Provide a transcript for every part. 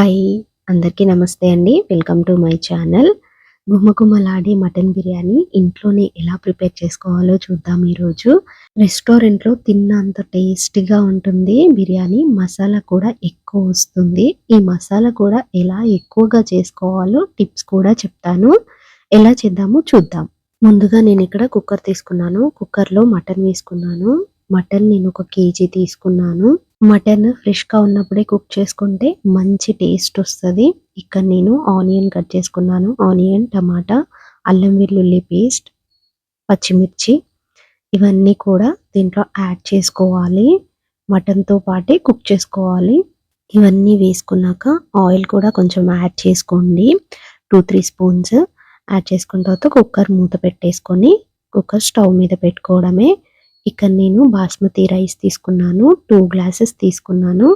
Hi అందరికీ నమస్తే అండి. Welcome to my channel. గుమ్మగుమ్మలాడే mutton biryani ఇంట్లోనే ఎలా ప్రిపేర్ చేసుకోవాలో చూద్దాం ఈరోజు. రెస్టారెంట్లో తిన్నంత టేస్టీగా ఉంటుంది బిర్యానీ. మసాలా కూడా ఎక్కువ వస్తుంది. ఈ మసాలా కూడా ఎలా ఎక్కువగా చేసుకోవాలో టిప్స్ కూడా చెప్తాను. ఎలా చేద్దామో చూద్దాం. ముందుగా నేను ఇక్కడ కుక్కర్ తీసుకున్నాను. కుక్కర్లో మటన్ వేసుకున్నాను. మటన్ నేను ఒక కేజీ తీసుకున్నాను. మటన్ ఫ్రెష్గా ఉన్నప్పుడే కుక్ చేసుకుంటే మంచి టేస్ట్ వస్తుంది. ఇక్కడ నేను ఆనియన్ కట్ చేసుకున్నాను. ఆనియన్ టమాటా అల్లం వెల్లుల్లి పేస్ట్ పచ్చిమిర్చి ఇవన్నీ కూడా దీంట్లో యాడ్ చేసుకోవాలి. మటన్తో పాటే కుక్ చేసుకోవాలి. ఇవన్నీ వేసుకున్నాక ఆయిల్ కూడా కొంచెం యాడ్ చేసుకోండి. టూ త్రీ స్పూన్స్ యాడ్ చేసుకున్న తర్వాత కుక్కర్ మూత పెట్టేసుకొని కుక్కర్ స్టవ్ మీద పెట్టుకోవడమే. ఇక్కడ నేను బాస్మతి రైస్ తీసుకున్నాను టూ గ్లాసెస్ తీసుకున్నాను.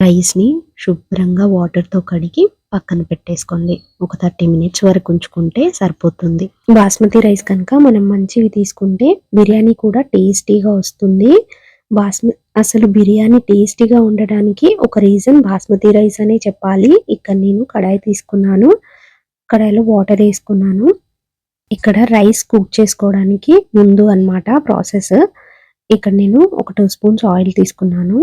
రైస్ని శుభ్రంగా వాటర్తో కడిగి పక్కన పెట్టేసుకోండి. ఒక థర్టీ మినిట్స్ వరకు ఉంచుకుంటే సరిపోతుంది. బాస్మతి రైస్ కనుక మనం మంచివి తీసుకుంటే బిర్యానీ కూడా టేస్టీగా వస్తుంది. బాస్మ అసలు బిర్యానీ టేస్టీగా ఉండడానికి ఒక రీజన్ బాస్మతి రైస్ అనే చెప్పాలి. ఇక్కడ నేను కడాయి తీసుకున్నాను. కడాయిలో వాటర్ వేసుకున్నాను. ఇక్కడ రైస్ కుక్ చేసుకోవడానికి ముందు అన్నమాట ప్రాసెస్. ఇక్కడ నేను ఒక టూ స్పూన్స్ ఆయిల్ తీసుకున్నాను.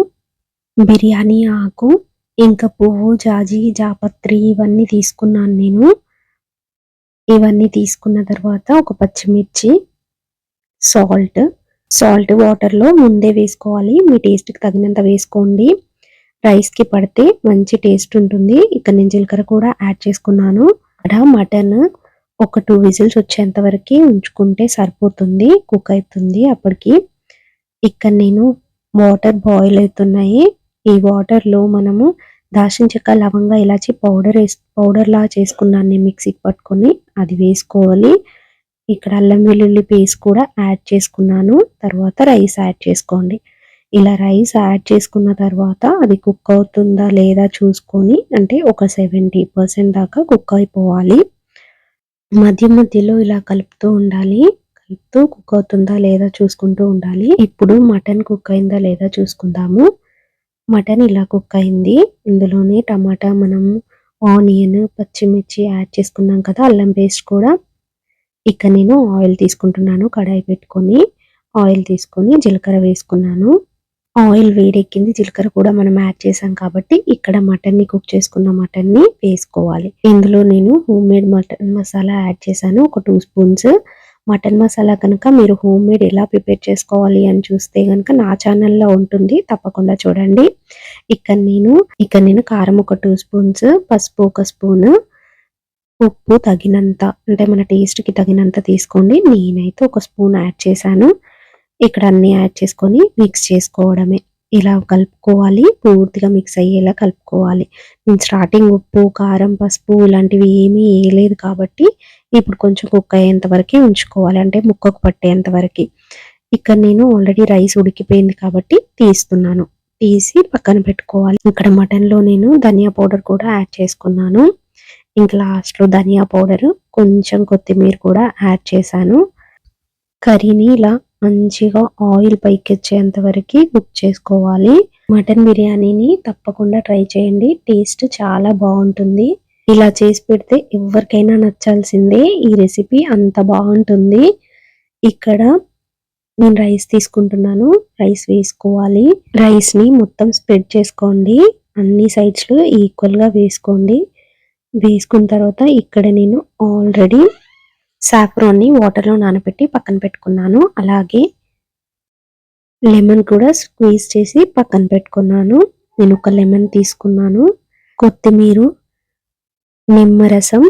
బిర్యానీ ఆకు ఇంకా పువ్వు జాజి జాపత్రి ఇవన్నీ తీసుకున్నాను నేను. ఇవన్నీ తీసుకున్న తర్వాత ఒక పచ్చిమిర్చి సాల్ట్. సాల్ట్ వాటర్లో ముందే వేసుకోవాలి. మీ టేస్ట్కి తగినంత వేసుకోండి. రైస్కి పడితే మంచి టేస్ట్ ఉంటుంది. ఇక్కడ నేను జీలకర్ర కూడా యాడ్ చేసుకున్నాను. ఇక్కడ మటన్ ఒక టూ విజిల్స్ వచ్చేంత వరకు ఉంచుకుంటే సరిపోతుంది కుక్ అవుతుంది. అప్పటికి ఇక్కడ నేను వాటర్ బాయిల్ అవుతున్నాయి. ఈ వాటర్లో మనము దాల్చిన చెక్క లవంగా ఇలాచి పౌడర్ వేసి పౌడర్లా చేసుకున్నాను నేను మిక్సీకి పట్టుకొని. అది వేసుకోవాలి. ఇక్కడ అల్లం వెల్లుల్లి పేస్ట్ కూడా యాడ్ చేసుకున్నాను. తర్వాత రైస్ యాడ్ చేసుకోండి. ఇలా రైస్ యాడ్ చేసుకున్న తర్వాత అది కుక్ అవుతుందా లేదా చూసుకొని అంటే ఒక సెవెంటీ పర్సెంట్ దాకా కుక్ అయిపోవాలి. మధ్య మధ్యలో ఇలా కలుపుతూ ఉండాలి. కలుపుతూ కుక్ అవుతుందా లేదా చూసుకుంటూ ఉండాలి. ఇప్పుడు మటన్ కుక్ అయిందా లేదా చూసుకుందాము. మటన్ ఇలా కుక్ అయింది. ఇందులోనే టమాటా మనం ఆనియన్ పచ్చిమిర్చి యాడ్ చేసుకున్నాం కదా అల్లం పేస్ట్ కూడా. ఇక నేను ఆయిల్ తీసుకుంటున్నాను కడాయి పెట్టుకొని. ఆయిల్ తీసుకొని జీలకర్ర వేసుకున్నాను. ఆయిల్ వేడెక్కింది జీలకర్ర కూడా మనం యాడ్ చేసాం కాబట్టి ఇక్కడ మటన్ని కుక్ చేసుకున్న మటన్ని వేసుకోవాలి. ఇందులో నేను home made mutton masala add చేశాను ఒక టూ స్పూన్స్. మటన్ మసాలా కనుక మీరు హోమ్ మేడ్ ఎలా ప్రిపేర్ చేసుకోవాలి అని చూస్తే కనుక నా ఛానల్లో ఉంటుంది తప్పకుండా చూడండి. ఇక్కడ నేను ఇక్కడ నేను కారం ఒక టూ స్పూన్స్ పసుపు ఒక స్పూన్. ఉప్పు తగినంత అంటే మన టేస్ట్కి తగినంత తీసుకోండి. నేనైతే ఒక స్పూన్ యాడ్ చేశాను. ఇక్కడ అన్ని యాడ్ చేసుకొని మిక్స్ చేసుకోవడమే. ఇలా కలుపుకోవాలి పూర్తిగా మిక్స్ అయ్యేలా కలుపుకోవాలి. నేను స్టార్టింగ్ ఉప్పు కారం పసుపు ఇలాంటివి ఏమీ వేయలేదు కాబట్టి ఇప్పుడు కొంచెం కుక్ అయ్యేంత వరకు ఉంచుకోవాలి. అంటే ముక్కకు పట్టేంత వరకు. ఇక్కడ నేను ఆల్రెడీ రైస్ ఉడికిపోయింది కాబట్టి తీస్తున్నాను. తీసి పక్కన పెట్టుకోవాలి. ఇక్కడ మటన్లో నేను ధనియా పౌడర్ కూడా యాడ్ చేసుకున్నాను. ఇంకా లాస్ట్లో ధనియా పౌడర్ కొంచెం కొత్తిమీర కూడా యాడ్ చేశాను. కర్రీని ఇలా మంచిగా ఆయిల్ పైకి వచ్చేంత వరకు కుక్ చేసుకోవాలి. మటన్ బిర్యానీని తప్పకుండా ట్రై చేయండి. టేస్ట్ చాలా బాగుంటుంది. ఇలా చేసి పెడితే ఎవరికైనా నచ్చాల్సిందే. ఈ రెసిపీ అంత బాగుంటుంది. ఇక్కడ నేను రైస్ తీసుకుంటున్నాను. రైస్ వేసుకోవాలి. రైస్ని మొత్తం స్ప్రెడ్ చేసుకోండి. అన్ని సైడ్స్లో ఈక్వల్గా వేసుకోండి. వేసుకున్న తర్వాత ఇక్కడ నేను ఆల్రెడీ సాఫ్రాన్ని వాటర్లో నానబెట్టి పక్కన పెట్టుకున్నాను. అలాగే లెమన్ కూడా స్క్వీజ్ చేసి పక్కన పెట్టుకున్నాను. నేను ఒక లెమన్ తీసుకున్నాను. కొత్తిమీర నిమ్మరసం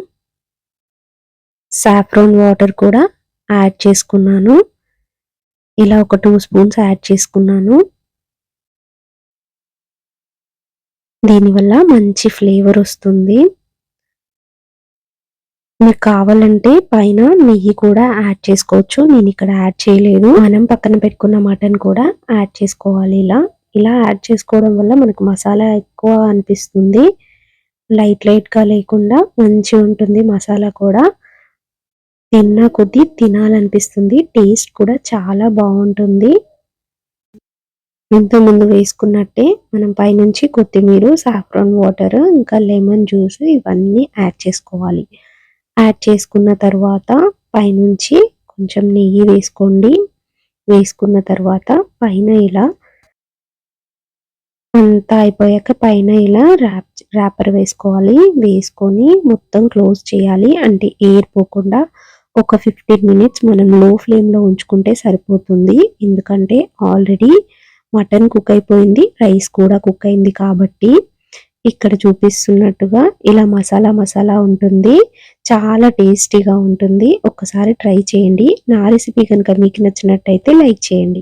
సాఫ్రాన్ వాటర్ కూడా యాడ్ చేసుకున్నాను. ఇలా ఒక టూ స్పూన్స్ యాడ్ చేసుకున్నాను. దీనివల్ల మంచి ఫ్లేవర్ వస్తుంది. మీకు కావాలంటే పైన నెయ్యి కూడా యాడ్ చేసుకోవచ్చు. నేను ఇక్కడ యాడ్ చేయలేదు. మనం పక్కన పెట్టుకున్న మటన్ కూడా యాడ్ చేసుకోవాలి ఇలా. ఇలా యాడ్ చేసుకోవడం వల్ల మనకు మసాలా ఎక్కువ అనిపిస్తుంది. లైట్ లైట్గా లేకుండా మంచి ఉంటుంది మసాలా కూడా. తిన్న కొద్దీ తినాలనిపిస్తుంది. టేస్ట్ కూడా చాలా బాగుంటుంది. ఇంత ముందు వేసుకున్నట్టే మనం పైనుంచి కొత్తిమీర సాఫ్రాన్ వాటర్ ఇంకా లెమన్ జ్యూస్ ఇవన్నీ యాడ్ చేసుకోవాలి. యాడ్ చేసుకున్న తర్వాత పైనుంచి కొంచెం నెయ్యి వేసుకోండి. వేసుకున్న తర్వాత పైన ఇలా అంతా అయిపోయాక పైన ఇలా ర్యాప్ ర్యాపర్ వేసుకోవాలి. వేసుకొని మొత్తం క్లోజ్ చేయాలి. అంటే ఎయిర్ పోకుండా ఒక ఫిఫ్టీన్ మినిట్స్ మనం లో ఫ్లేమ్లో ఉంచుకుంటే సరిపోతుంది. ఎందుకంటే ఆల్రెడీ మటన్ కుక్ అయిపోయింది. రైస్ కూడా కుక్ అయింది కాబట్టి. ఇక్కడ చూపిస్తున్నట్టుగా ఇలా మసాలా మసాలా ఉంటుంది. చాలా టేస్టీగా ఉంటుంది. ఒక్కసారి ట్రై చేయండి. నా రెసిపీ కనుక మీకు నచ్చినట్టయితే లైక్ చేయండి.